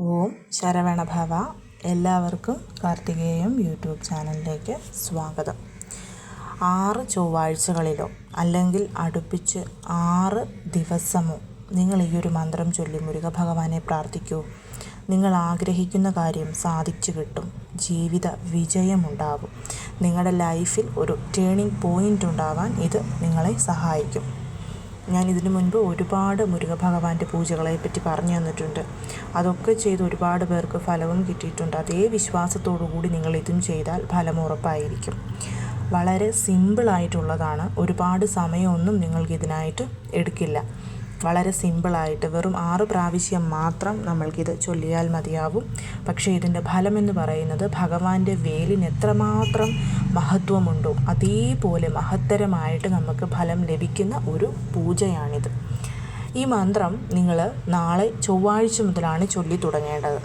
ഓം ശരവണഭവ എല്ലാവർക്കും കാർത്തികേയം യൂട്യൂബ് ചാനലിലേക്ക് സ്വാഗതം. ആറ് ചൊവ്വാഴ്ചകളിലോ അല്ലെങ്കിൽ അടുപ്പിച്ച് ആറ് ദിവസമോ നിങ്ങൾ ഈ ഒരു മന്ത്രം ചൊല്ലി മുരുക ഭഗവാനെ പ്രാർത്ഥിക്കൂ. നിങ്ങൾ ആഗ്രഹിക്കുന്ന കാര്യം സാധിച്ചു കിട്ടും. ജീവിത വിജയമുണ്ടാകും. നിങ്ങളുടെ ലൈഫിൽ ഒരു ടേണിംഗ് പോയിന്റ് ഉണ്ടാവാൻ ഇത് നിങ്ങളെ സഹായിക്കും. ഞാൻ ഇതിനു മുൻപ് ഒരുപാട് മുരുക ഭഗവാന്റെ പൂജകളെ പറ്റി പറഞ്ഞു തന്നിട്ടുണ്ട്. അതൊക്കെ ചെയ്ത് ഒരുപാട് പേർക്ക് ഫലവും കിട്ടിയിട്ടുണ്ട്. അതേ വിശ്വാസത്തോടു കൂടി നിങ്ങൾ ഇതും ചെയ്താൽ ഫലം ഉറപ്പായിരിക്കും. വളരെ സിമ്പിളായിട്ടുള്ളതാണ്. ഒരുപാട് സമയമൊന്നും നിങ്ങൾക്ക് ഇതിനായിട്ട് എടുക്കില്ല. വളരെ സിമ്പിളായിട്ട് വെറും ആറ് പ്രാവശ്യം മാത്രം നമ്മൾക്കിത് ചൊല്ലിയാൽ മതിയാവും. പക്ഷേ ഇതിന്റെ ഫലമെന്ന് പറയുന്നത് ഭഗവാന്റെ വേലിന് എത്രമാത്രം മഹത്വമുണ്ടോ അതേപോലെ മഹത്തരമായിട്ട് നമുക്ക് ഫലം ലഭിക്കുന്ന ഒരു പൂജയാണിത്. ഈ മന്ത്രം നിങ്ങൾ നാളെ ചൊവ്വാഴ്ച മുതലാണ് ചൊല്ലി തുടങ്ങേണ്ടത്.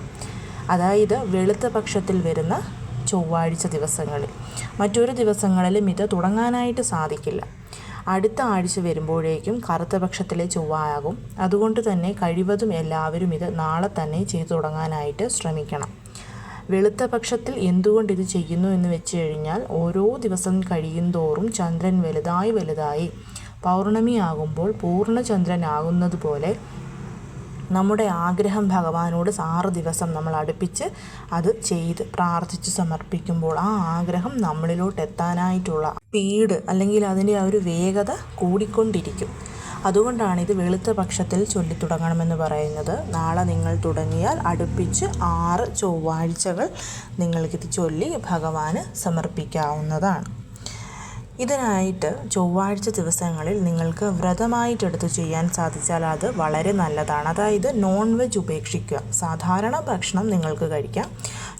അതായത് വെളുത്ത പക്ഷത്തിൽ വരുന്ന ചൊവ്വാഴ്ച ദിവസങ്ങളിൽ. മറ്റൊരു ദിവസങ്ങളിലും ഇത് തുടങ്ങാനായിട്ട് സാധിക്കില്ല. അടുത്ത ആഴ്ച വരുമ്പോഴേക്കും കറുത്ത പക്ഷത്തിലെ ചൊവ്വയാകും. അതുകൊണ്ട് തന്നെ കഴിവതും എല്ലാവരും ഇത് നാളെ തന്നെ ചെയ്തു തുടങ്ങാനായിട്ട് ശ്രമിക്കണം. വെളുത്ത പക്ഷത്തിൽ എന്തുകൊണ്ട് ഇത് ചെയ്യുന്നു എന്ന് വെച്ച് കഴിഞ്ഞാൽ ഓരോ ദിവസം കഴിയും തോറും ചന്ദ്രൻ വലുതായി വലുതായി പൗർണമിയാകുമ്പോൾ പൂർണചന്ദ്രനാകുന്നത് പോലെ നമ്മുടെ ആഗ്രഹം ഭഗവാനോട് ആറ് ദിവസം നമ്മൾ അടുപ്പിച്ച് അത് ചെയ്ത് പ്രാർത്ഥിച്ച് സമർപ്പിക്കുമ്പോൾ ആ ആഗ്രഹം നമ്മളിലോട്ട് എത്താനായിട്ടുള്ള സ്പീഡ് അല്ലെങ്കിൽ അതിന്റെ ആ ഒരു വേഗത കൂടിക്കൊണ്ടിരിക്കും. അതുകൊണ്ടാണ് ഇത് വെളുത്ത പക്ഷത്തിൽ ചൊല്ലി തുടങ്ങണമെന്ന് പറയുന്നത്. നാളെ നിങ്ങൾ തുടങ്ങിയാൽ അടുപ്പിച്ച് ആറ് ചൊവ്വാഴ്ചകൾ നിങ്ങൾക്കിത് ചൊല്ലി ഭഗവാന് സമർപ്പിക്കാവുന്നതാണ്. ഇതിനായിട്ട് ചൊവ്വാഴ്ച ദിവസങ്ങളിൽ നിങ്ങൾക്ക് വ്രതമായിട്ടെടുത്ത് ചെയ്യാൻ സാധിച്ചാൽ അത് വളരെ നല്ലതാണ്. അതായത് നോൺ വെജ് ഉപേക്ഷിക്കുക. സാധാരണ ഭക്ഷണം നിങ്ങൾക്ക് കഴിക്കാം.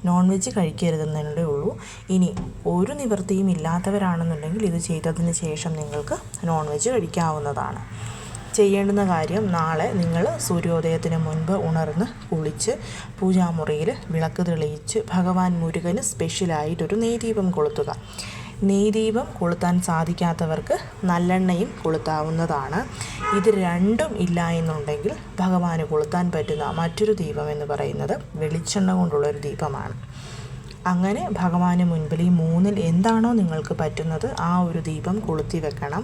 നോൺ വെജ് കഴിക്കരുതെന്നേ ഉള്ളൂ. ഇനി ഒരു നിവൃത്തിയും ഇല്ലാത്തവരാണെന്നുണ്ടെങ്കിൽ ഇത് ചെയ്തതിന് ശേഷം നിങ്ങൾക്ക് നോൺ വെജ് കഴിക്കാവുന്നതാണ്. ചെയ്യേണ്ടുന്ന കാര്യം നാളെ നിങ്ങൾ സൂര്യോദയത്തിന് മുൻപ് ഉണർന്ന് കുളിച്ച് പൂജാമുറിയിൽ വിളക്ക് തെളിയിച്ച് ഭഗവാൻ മുരുകന് സ്പെഷ്യലായിട്ടൊരു നെയ്ദീപം കൊളുത്തുക. നെയ്ദീപം കൊളുത്താൻ സാധിക്കാത്തവർക്ക് നല്ലെണ്ണയും കൊളുത്താവുന്നതാണ്. ഇത് രണ്ടും ഇല്ല എന്നുണ്ടെങ്കിൽ ഭഗവാന് കൊളുത്താൻ പറ്റുന്ന മറ്റൊരു ദീപം എന്ന് പറയുന്നത് വെളിച്ചെണ്ണ കൊണ്ടുള്ളൊരു ദീപമാണ്. അങ്ങനെ ഭഗവാന് മുൻപിൽ ഈ മൂന്നിൽ എന്താണോ നിങ്ങൾക്ക് പറ്റുന്നത് ആ ഒരു ദീപം കൊളുത്തി വെക്കണം.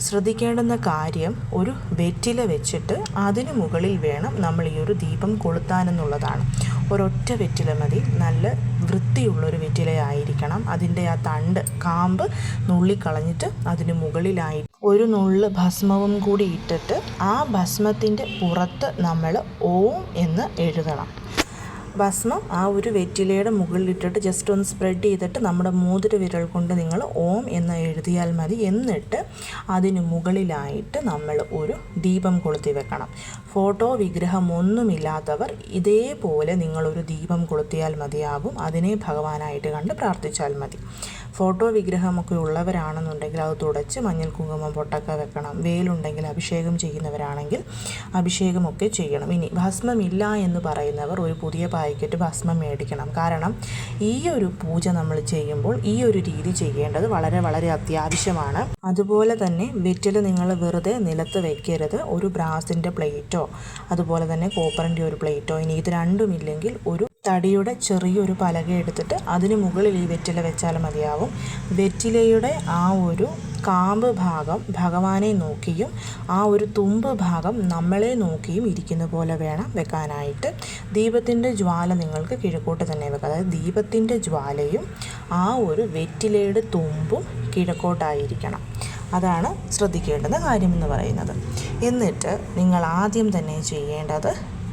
ശ്രദ്ധിക്കേണ്ടുന്ന കാര്യം ഒരു വെറ്റില വെച്ചിട്ട് അതിന് മുകളിൽ വേണം നമ്മൾ ഈ ഒരു ദീപം കൊളുത്താനെന്നുള്ളതാണ് ഒരൊറ്റ വെറ്റില മതി. നല്ല വൃത്തിയുള്ളൊരു വെറ്റിലയായിരിക്കണം അതിന്റെ ആ തണ്ട് കാമ്പ് നുള്ളിക്കളഞ്ഞിട്ട് അതിന് മുകളിലായി ഒരു നുള്ള് ഭസ്മവും കൂടി ഇട്ടിട്ട് ആ ഭസ്മത്തിന്റെ പുറത്ത് നമ്മൾ ഓം എന്ന് എഴുതണം. ഭസ്മം ആ ഒരു വെറ്റിലയുടെ മുകളിലിട്ടിട്ട് ജസ്റ്റ് ഒന്ന് സ്പ്രെഡ് ചെയ്തിട്ട് നമ്മുടെ മോതിര വിരൽ കൊണ്ട് നിങ്ങൾ ഓം എന്ന് എഴുതിയാൽ മതി. എന്നിട്ട് അതിന് മുകളിലായിട്ട് നമ്മൾ ഒരു ദീപം കൊളുത്തി വെക്കണം. ഫോട്ടോ വിഗ്രഹം ഒന്നുമില്ലാത്തവർ ഇതേപോലെ നിങ്ങളൊരു ദീപം കൊളുത്തിയാൽ മതിയാകും. അതിനെ ഭഗവാനായിട്ട് കണ്ട് പ്രാർത്ഥിച്ചാൽ മതി. ഫോട്ടോ വിഗ്രഹമൊക്കെ ഉള്ളവരാണെന്നുണ്ടെങ്കിൽ അത് തുടച്ച് മഞ്ഞൾ കുങ്കുമം പൊട്ടൊക്കെ വെക്കണം. വേലുണ്ടെങ്കിൽ അഭിഷേകം ചെയ്യുന്നവരാണെങ്കിൽ അഭിഷേകമൊക്കെ ചെയ്യണം. ഇനി ഭസ്മമില്ല എന്ന് പറയുന്നവർ ഒരു പുതിയ പായ്ക്കറ്റ് ഭസ്മം മേടിക്കണം. കാരണം ഈ ഒരു പൂജ നമ്മൾ ചെയ്യുമ്പോൾ ഈ ഒരു രീതി ചെയ്യേണ്ടത് വളരെ വളരെ അത്യാവശ്യമാണ്. അതുപോലെ തന്നെ വെറ്റിൽ നിങ്ങൾ വെറുതെ നിലത്ത് വെക്കരുത്. ഒരു ബ്രാസിന്റെ പ്ലേറ്റോ അതുപോലെ തന്നെ കോപ്പറിന്റെ ഒരു പ്ലേറ്റോ ഇനി ഇത് രണ്ടുമില്ലെങ്കിൽ ഒരു തടിയുടെ ചെറിയൊരു പലക എടുത്തിട്ട് അതിന് മുകളിൽ ഈ വെറ്റില വെച്ചാൽ മതിയാവും. വെറ്റിലയുടെ ആ ഒരു കാമ്പ് ഭാഗം ഭഗവാനെ നോക്കിയും ആ ഒരു തുമ്പ് ഭാഗം നമ്മളെ നോക്കിയും ഇരിക്കുന്ന പോലെ വേണം വെക്കാനായിട്ട്. ദീപത്തിന്റെ ജ്വാല നിങ്ങൾക്ക് കിഴക്കോട്ട് തന്നെ വെക്കാം. അതായത് ദീപത്തിന്റെ ജ്വാലയും ആ ഒരു വെറ്റിലയുടെ തുമ്പും കിഴക്കോട്ടായിരിക്കണം. അതാണ് ശ്രദ്ധിക്കേണ്ടുന്ന കാര്യമെന്ന് പറയുന്നത്. എന്നിട്ട് നിങ്ങൾ ആദ്യം തന്നെ ചെയ്യേണ്ടത്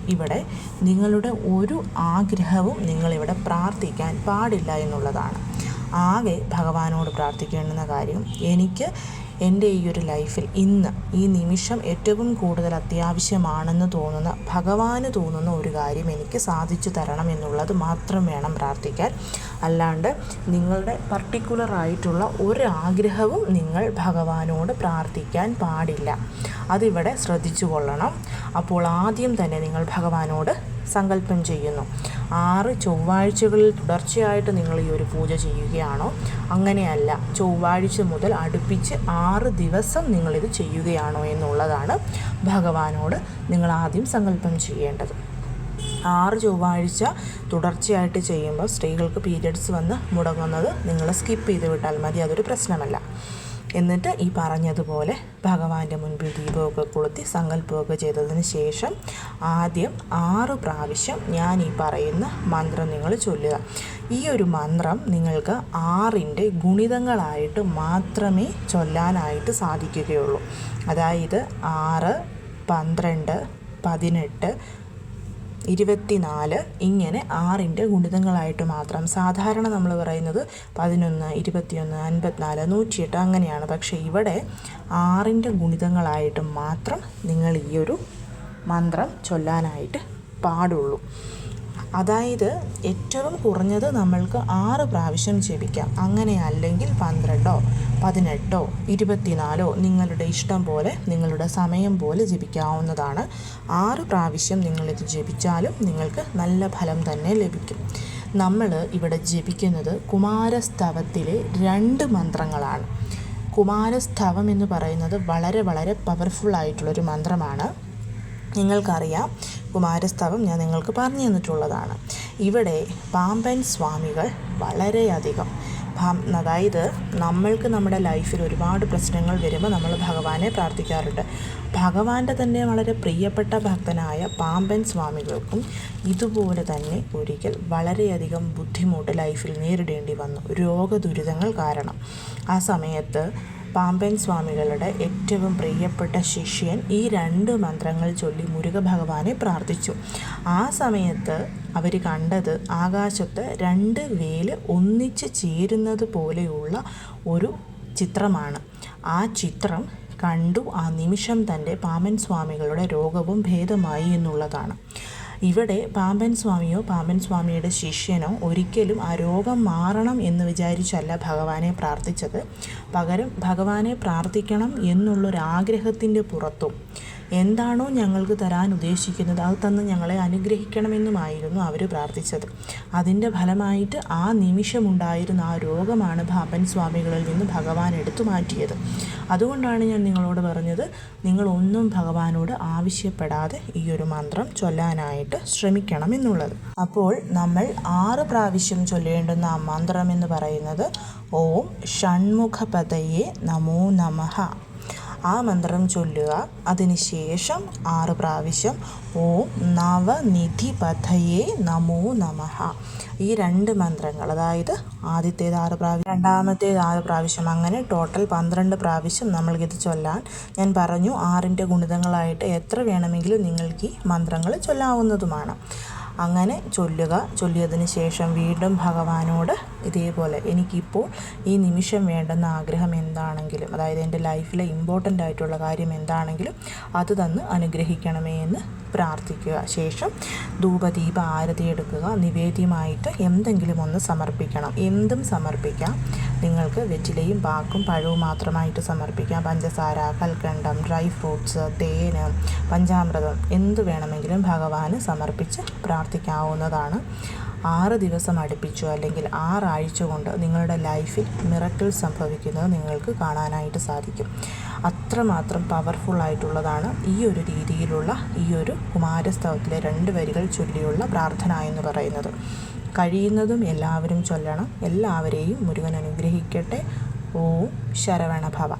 ഇവിടെ നിങ്ങളുടെ ഒരു ആഗ്രഹവും നിങ്ങളിവിടെ പ്രാർത്ഥിക്കാൻ പാടില്ല എന്നുള്ളതാണ്. ആകെ ഭഗവാനോട് പ്രാർത്ഥിക്കേണ്ടുന്ന കാര്യം എനിക്ക് എന്റെ ഈ ഒരു ലൈഫിൽ ഇന്ന് ഈ നിമിഷം ഏറ്റവും കൂടുതൽ അത്യാവശ്യമാണെന്ന് തോന്നുന്ന ഭഗവാന് തോന്നുന്ന ഒരു കാര്യം എനിക്ക് സാധിച്ചു തരണം എന്നുള്ളത് മാത്രം വേണം പ്രാർത്ഥിക്കാൻ. അല്ലാണ്ട് നിങ്ങളുടെ പർട്ടിക്കുലർ ആയിട്ടുള്ള ഒരു ആഗ്രഹവും നിങ്ങൾ ഭഗവാനോട് പ്രാർത്ഥിക്കാൻ പാടില്ല. അതിവിടെ ശ്രദ്ധിച്ചു കൊള്ളണം. അപ്പോൾ ആദ്യം തന്നെ നിങ്ങൾ ഭഗവാനോട് സങ്കല്പം ചെയ്യുന്നു. ആറ് ചൊവ്വാഴ്ചകളിൽ തുടർച്ചയായിട്ട് നിങ്ങൾ ഈ ഒരു പൂജ ചെയ്യുകയാണോ? അങ്ങനെയല്ല. ചൊവ്വാഴ്ച മുതൽ അടുപ്പിച്ച് ആറ് ദിവസം നിങ്ങളിത് ചെയ്യുകയാണോ എന്നുള്ളതാണ് ഭഗവാനോട് നിങ്ങൾ ആദ്യം സങ്കല്പം ചെയ്യേണ്ടത്. ആറ് ചൊവ്വാഴ്ച തുടർച്ചയായിട്ട് ചെയ്യുമ്പോൾ സ്ത്രീകൾക്ക് പീരിയഡ്സ് വന്ന് മുടങ്ങുന്നത് നിങ്ങൾ സ്കിപ്പ് ചെയ്ത് വിട്ടാൽ മതി അതൊരു പ്രശ്നമല്ല. എന്നിട്ട് ഈ പറഞ്ഞതുപോലെ ഭഗവാന്റെ മുൻപിൽ ദീപമൊക്കെ കൊളുത്തി സങ്കല്പമൊക്കെ ചെയ്തതിന് ശേഷം ആദ്യം ആറ് പ്രാവശ്യം ഞാൻ ഈ പറയുന്ന മന്ത്രം നിങ്ങൾ ചൊല്ലുക. ഈ ഒരു മന്ത്രം നിങ്ങൾക്ക് ആറിന്റെ ഗുണിതങ്ങളായിട്ട് മാത്രമേ ചൊല്ലാനായിട്ട് സാധിക്കുകയുള്ളൂ. അതായത് ആറ് പന്ത്രണ്ട് പതിനെട്ട് ഇരുപത്തിനാല് ഇങ്ങനെ ആറിന്റെ ഗുണിതങ്ങളായിട്ട് മാത്രം. സാധാരണ നമ്മൾ പറയുന്നത് പതിനൊന്ന് ഇരുപത്തിയൊന്ന് അൻപത്തിനാല് നൂറ്റിയെട്ട് അങ്ങനെയാണ്. പക്ഷേ ഇവിടെ ആറിന്റെ ഗുണിതങ്ങളായിട്ട് മാത്രം നിങ്ങൾ ഈ ഒരു മന്ത്രം ചൊല്ലാനായിട്ട് പാടുള്ളൂ. അതായത് ഏറ്റവും കുറഞ്ഞത് നമ്മൾക്ക് ആറ് പ്രാവശ്യം ജപിക്കാം. അങ്ങനെ അല്ലെങ്കിൽ പന്ത്രണ്ടോ പതിനെട്ടോ ഇരുപത്തിനാലോ നിങ്ങളുടെ ഇഷ്ടം പോലെ നിങ്ങളുടെ സമയം പോലെ ജപിക്കാവുന്നതാണ്. ആറ് പ്രാവശ്യം നിങ്ങളിത് ജപിച്ചാലും നിങ്ങൾക്ക് നല്ല ഫലം തന്നെ ലഭിക്കും. നമ്മൾ ഇവിടെ ജപിക്കുന്നത് കുമാരസ്തവത്തിലെ രണ്ട് മന്ത്രങ്ങളാണ്. കുമാരസ്തവം എന്ന് പറയുന്നത് വളരെ വളരെ പവർഫുൾ ആയിട്ടുള്ളൊരു മന്ത്രമാണ്. നിങ്ങൾക്കറിയാം. കുമാരസ്തവം ഞാൻ നിങ്ങൾക്ക് പറഞ്ഞു തന്നിട്ടുള്ളതാണ്. ഇവിടെ പാമ്പൻ സ്വാമികൾ വളരെയധികം. അതായത് നമ്മൾക്ക് നമ്മുടെ ലൈഫിൽ ഒരുപാട് പ്രശ്നങ്ങൾ വരുമ്പോൾ നമ്മൾ ഭഗവാനെ പ്രാർത്ഥിക്കാറുണ്ട്. ഭഗവാന്റെ തന്നെ വളരെ പ്രിയപ്പെട്ട ഭക്തനായ പാമ്പൻ സ്വാമികൾക്കും ഇതുപോലെ തന്നെ ഒരിക്കൽ വളരെയധികം ബുദ്ധിമുട്ട് ലൈഫിൽ നേരിടേണ്ടി വന്നു. രോഗദുരിതങ്ങൾ കാരണം. ആ സമയത്ത് പാമ്പൻ സ്വാമികളുടെ ഏറ്റവും പ്രിയപ്പെട്ട ശിഷ്യൻ ഈ രണ്ട് മന്ത്രങ്ങൾ ചൊല്ലി മുരുക ഭഗവാനെ പ്രാർത്ഥിച്ചു. ആ സമയത്ത് അവർ കണ്ടത് ആകാശത്ത് രണ്ട് വേൽ ഒന്നിച്ച് ചേരുന്നത് പോലെയുള്ള ഒരു ചിത്രമാണ്. ആ ചിത്രം കണ്ടു ആ നിമിഷം തന്റെ പാമൻ സ്വാമികളുടെ രോഗവും ഭേദമായി എന്നുള്ളതാണ്. ഇവിടെ പാമ്പൻ സ്വാമിയോ പാമ്പൻ സ്വാമിയുടെ ശിഷ്യനോ ഒരിക്കലും ആ രോഗം മാറണം എന്ന് വിചാരിച്ചല്ല ഭഗവാനെ പ്രാർത്ഥിച്ചത്. പകരം ഭഗവാനെ പ്രാർത്ഥിക്കണം എന്നുള്ളൊരാഗ്രഹത്തിന്റെ പുറത്തും എന്താണോ ഞങ്ങൾക്ക് തരാൻ ഉദ്ദേശിക്കുന്നത് അത് തന്ന് ഞങ്ങളെ അനുഗ്രഹിക്കണമെന്നുമായിരുന്നു അവർ പ്രാർത്ഥിച്ചത്. അതിന്റെ ഫലമായിട്ട് ആ നിമിഷമുണ്ടായിരുന്ന ആ രോഗമാണ് ഭാപ്പൻ സ്വാമികളിൽ നിന്ന് ഭഗവാൻ എടുത്തു മാറ്റിയത്. അതുകൊണ്ടാണ് ഞാൻ നിങ്ങളോട് പറഞ്ഞത് നിങ്ങളൊന്നും ഭഗവാനോട് ആവശ്യപ്പെടാതെ ഈ ഒരു മന്ത്രം ചൊല്ലാനായിട്ട് ശ്രമിക്കണം എന്നുള്ളത് അപ്പോൾ നമ്മൾ ആറ് പ്രാവശ്യം ചൊല്ലേണ്ടുന്ന ആ മന്ത്രം എന്ന് പറയുന്നത് ഓം ഷൺമുഖപതയെ നമോ നമഃ. ആ മന്ത്രം ചൊല്ലുക. അതിനുശേഷം ആറ് പ്രാവശ്യം ഓം നവനിധി പഥയേ നമോ നമ. ഈ രണ്ട് മന്ത്രങ്ങൾ അതായത് ആദ്യത്തേത് ആറ് പ്രാവശ്യം രണ്ടാമത്തേത് ആറ് പ്രാവശ്യം അങ്ങനെ ടോട്ടൽ പന്ത്രണ്ട് പ്രാവശ്യം നമ്മൾക്കിത് ചൊല്ലാൻ ഞാൻ പറഞ്ഞു ആറിന്റെ ഗുണിതങ്ങളായിട്ട് എത്ര വേണമെങ്കിലും നിങ്ങൾക്ക് ഈ മന്ത്രങ്ങൾ ചൊല്ലാവുന്നതുമാണ്. അങ്ങനെ ചൊല്ലുക. ചൊല്ലിയതിന് ശേഷം വീണ്ടും ഭഗവാനോട് ഇതേപോലെ എനിക്കിപ്പോൾ ഈ നിമിഷം വേണ്ടുന്ന ആഗ്രഹം എന്താണെങ്കിലും അതായത് എന്റെ ലൈഫിലെ ഇമ്പോർട്ടന്റ് ആയിട്ടുള്ള കാര്യം എന്താണെങ്കിലും അത് തന്ന് അനുഗ്രഹിക്കണമേ എന്ന് പ്രാർത്ഥിക്കുക. ശേഷം ധൂപദീപ ആരതി എടുക്കുക. നിവേദ്യമായിട്ട് എന്തെങ്കിലും ഒന്ന് സമർപ്പിക്കണം. എന്തും സമർപ്പിക്കാം. നിങ്ങൾക്ക് വെറ്റിലയും പാക്കും പഴവും മാത്രമായിട്ട് സമർപ്പിക്കാം. പഞ്ചസാര കൽക്കണ്ടം ഡ്രൈ ഫ്രൂട്ട്സ് തേന് പഞ്ചാമൃതം എന്ത് വേണമെങ്കിലും ഭഗവാന് സമർപ്പിച്ച് പ്രാർത്ഥിക്കാവുന്നതാണ്. ആറ് ദിവസം അടുപ്പിച്ചു അല്ലെങ്കിൽ ആറാഴ്ച കൊണ്ട് നിങ്ങളുടെ ലൈഫിൽ മിറക്കിൾ സംഭവിക്കുന്നത് നിങ്ങൾക്ക് കാണാനായിട്ട് സാധിക്കും. അത്രമാത്രം പവർഫുൾ ആയിട്ടുള്ളതാണ് ഈ ഒരു രീതിയിലുള്ള ഈ ഒരു കുമാരസ്തവത്തിലെ രണ്ട് വരികൾ ചൊല്ലിയുള്ള പ്രാർത്ഥന എന്ന് പറയുന്നത്. കഴിയുന്നതും എല്ലാവരും ചൊല്ലണം. എല്ലാവരെയും മുരുകൻ അനുഗ്രഹിക്കട്ടെ. ഓം ശരവണഭവ.